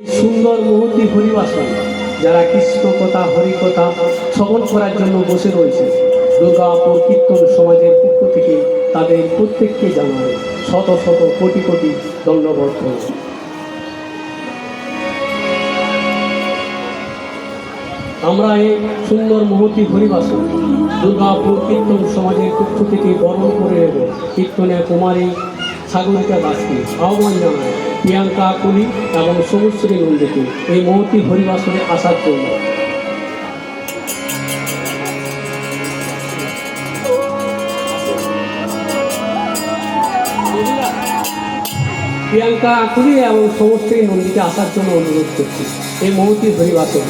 সুন্দর মুহূর্তে হরিবাসন, যারা কৃষ্ণ কথা হরিকথা শ্রবণ করার জন্য বসে রয়েছে। দুর্গাপুর কীর্তন সমাজের পক্ষ থেকে তাদের প্রত্যেককে জানায় শত শত কোটি কোটি দণ্ডবদ্ধ আমরা এই সুন্দর মুহূর্তে হরিবাসন দুর্গাপুর কীর্তন সমাজের পক্ষ থেকে বরণ করে নেব। কীর্তনে কুমারী সাগরিকা দাসকে আহ্বান জানায় প্রিয়াঙ্কা কুলি এবং সমুশ্রী নন্দীকে এই মুহূর্তে হরিবাসনে আসার জন্য। প্রিয়াঙ্কা কুলি এবং সমস্ত নন্দীকে আসার জন্য অনুরোধ করছি। এই মুহূর্তে হরিবাসন।